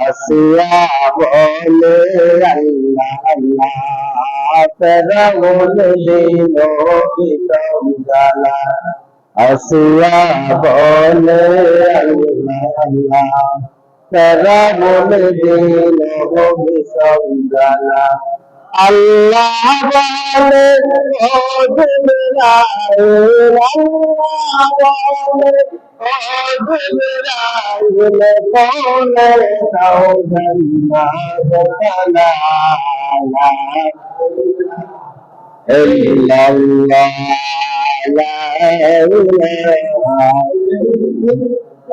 আসিয়া বলে আল্লাহ আল্লাহ ফেরাউন আসিয়া বলে আল্লাহ আল্লাহ ফেরাউন দিল বিতম জালা আল্লাহ বলে ও জিবরাইল আল্লাহ বলে ও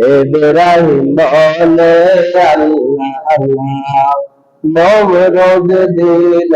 ইব্রাহিম বলে আল্লাহ আল্লাহ নমরুদ দিল।